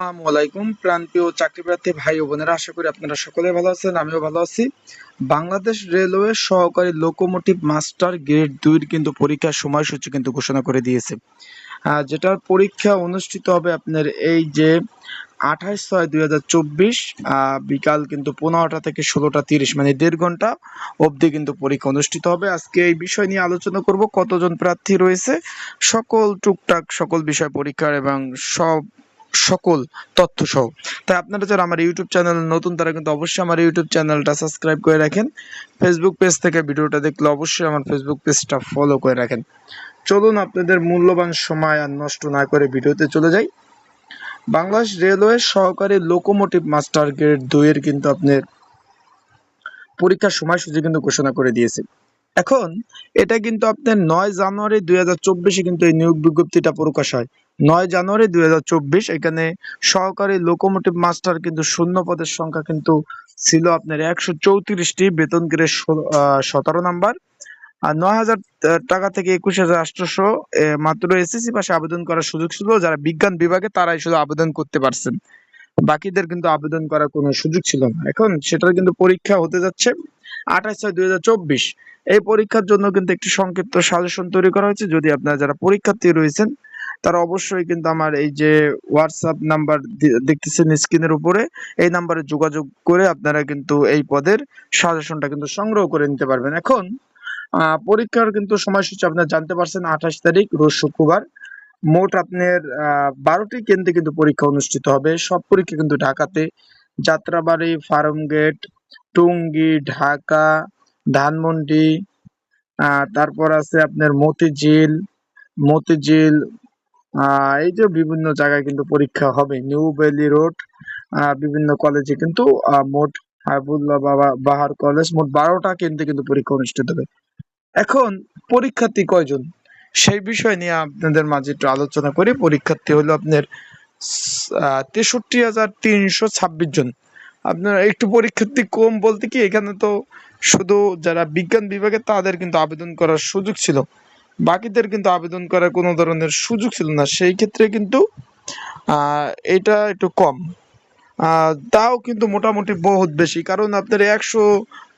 আসসালামু আলাইকুম প্রাণপ্রিয় চাকরি প্রার্থী ভাই ও বোনেরা, আশা করি আপনারা সকলে ভালো আছেন, আমিও ভালো আছি। বাংলাদেশ রেলওয়ে সহকারী লোকোমোটিভ মাস্টার গ্রেড দুইয়ের কিন্তু পরীক্ষার সময়সূচি কিন্তু ঘোষণা করে দিয়েছে। যেটার পরীক্ষা অনুষ্ঠিত হবে আপনার এই যে ছয় দুই হাজার চব্বিশ বিকাল কিন্তু পনেরোটা থেকে ষোলোটা তিরিশ মানে দেড় ঘণ্টা অবধি কিন্তু পরীক্ষা অনুষ্ঠিত হবে। আজকে এই বিষয় নিয়ে আলোচনা করব, কতজন প্রার্থী রয়েছে, সকল টুকটাক সকল বিষয় পরীক্ষার এবং সব সকল তথ্য সহ তাই আপনারা যারা আমার ইউটিউব চ্যানেল নতুন, তারা কিন্তু অবশ্যই আমার ইউটিউব চ্যানেলটা সাবস্ক্রাইব করে রাখেন। ফেসবুক পেজ থেকে ভিডিওটা দেখলে অবশ্যই আমার ফেসবুক পেজটা ফলো করে রাখেন। চলুন আপনাদের মূল্যবান সময় আর নষ্ট না করে ভিডিওতে চলে যাই। বাংলাদেশ রেলওয়ে সহকারী লোকোমোটিভ মাস্টার গ্রেড দুইয়ের কিন্তু আপনার পরীক্ষার সময়সূচি কিন্তু ঘোষণা করে দিয়েছে। এখন এটা কিন্তু আপনার নয় জানুয়ারি দুই হাজার চব্বিশে কিন্তু এই নিয়োগ বিজ্ঞপ্তিটা প্রকাশ হয়। নয় জানুয়ারি দুই হাজার চব্বিশ, এখানে সহকারী লোকোমোটিভ মাস্টার কিন্তু শূন্য পদের সংখ্যা কিন্তু ছিল আপনার একশো চৌত্রিশটি, বেতন গ্রেড সতেরো নাম্বার। আর নয় হাজার টাকা থেকে একুশ হাজার আটশোশো মাত্র এসএসসি পাশে আবেদন করার সুযোগ ছিল। যারা বিজ্ঞান বিভাগে, তারাই শুধু আবেদন করতে পারছেন। বাকিদের কিন্তু আবেদন করার কোনো সুযোগ ছিল না। এখন সেটার কিন্তু পরীক্ষা হতে যাচ্ছে। আঠাশ ছয় দুই এই পরীক্ষার জন্য কিন্তু একটি সংক্ষিপ্ত সাজেশন তৈরি করা হয়েছে। যদি আপনারা যারা পরীক্ষার্থী রয়েছেন, তারা অবশ্যই কিন্তু আমার এই যে হোয়াটসঅ্যাপ নাম্বার দেখতেছেন স্ক্রিনের উপরে, এই নাম্বারে যোগাযোগ করে আপনারা কিন্তু এই পদের সাজেশনটা কিন্তু সংগ্রহ করে নিতে পারবেন। এখন পরীক্ষার কিন্তু সময়সূচি আপনারা জানতে পারছেন, আঠাশ তারিখ, রোজ শুক্রবার। মোট আপনার বারোটি কেন্দ্রে কিন্তু পরীক্ষা অনুষ্ঠিত হবে। সব পরীক্ষা কিন্তু ঢাকাতে। যাত্রাবাড়ি ফার্ম গেট টুঙ্গি, ঢাকা, ধানমন্ডি তারপর আছে আপনার মতিঝিল মতিঝিল এই যে বিভিন্ন জায়গায় কিন্তু পরীক্ষা হবে। নিউ বেলি রোড বিভিন্ন কলেজে কিন্তু মোট হাবিবুল্লাহ বাবা বাহার কলেজ মোট বারোটা কেন্দ্রে কিন্তু পরীক্ষা অনুষ্ঠিত হবে। এখন পরীক্ষার্থী কয়জন? সেই বিষয় নিয়ে আপনাদের মাঝে একটু আলোচনা করি, পরীক্ষার্থী হলো আপনার তেষট্টি হাজার তিনশো ছাব্বিশ জন। আপনার একটু পরীক্ষার্থী কম বলতে কি, এখানে তো শুধু যারা বিজ্ঞান বিভাগে, তাদের কিন্তু আবেদন করার সুযোগ ছিল। বাকিদের কিন্তু আবেদন করার কোনো ধরনের সুযোগ ছিল না। সেই ক্ষেত্রে কিন্তু এটা একটু কম। তাও কিন্তু মোটামুটি বহুত বেশি। কারণ আপনার একশো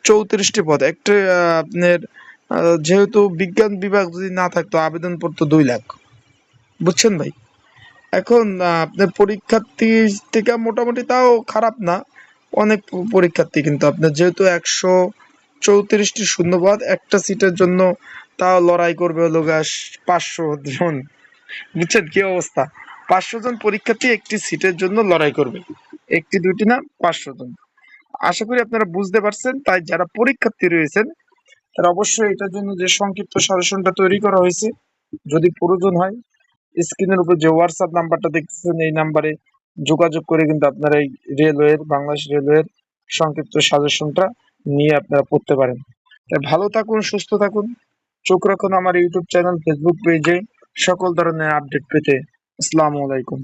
চৌত্রিশটি পদ। একটা আপনার যেহেতু বিজ্ঞান বিভাগ যদি না থাকতো, আবেদন পড়তো দুই লাখ। বুঝছেন ভাই? এখন আপনার পরীক্ষার্থী থেকে মোটামুটি তাও খারাপ না। অনেক পরীক্ষার্থী, কিন্তু আপনার যেহেতু একশো চৌত্রিশটি শূন্যপদ, একটা সিটের জন্য তাও লড়াই করবে হলো পাঁচশো জন। বুঝছেন কি অবস্থা? পাঁচশো জন পরীক্ষার্থী একটি সিটের জন্য লড়াই করবে। একটি দুটি না, পাঁচশো জন। আশা করি আপনারা বুঝতে পারছেন, তাই যারা পরীক্ষার্থী রয়েছেন, তারা অবশ্যই এটার জন্য যে সংক্ষিপ্ত সাজেশনটা তৈরি করা হয়েছে, যদি প্রয়োজন হয়, স্ক্রিনের উপর যে হোয়াটসঅ্যাপ নাম্বারটা দেখতেছেন, এই নাম্বারে যোগাযোগ করে কিন্তু আপনারা এই রেলওয়ের, বাংলাদেশ রেলওয়ের সংক্ষিপ্ত সাজেশনটা নিয়ে আপনারা পড়তে পারেন। তাই ভালো থাকুন, সুস্থ থাকুন। চোখ রাখুন আমার ইউটিউব চ্যানেল ফেসবুক পেজে সকল ধরনের আপডেট পেতে আসসালামু আলাইকুম।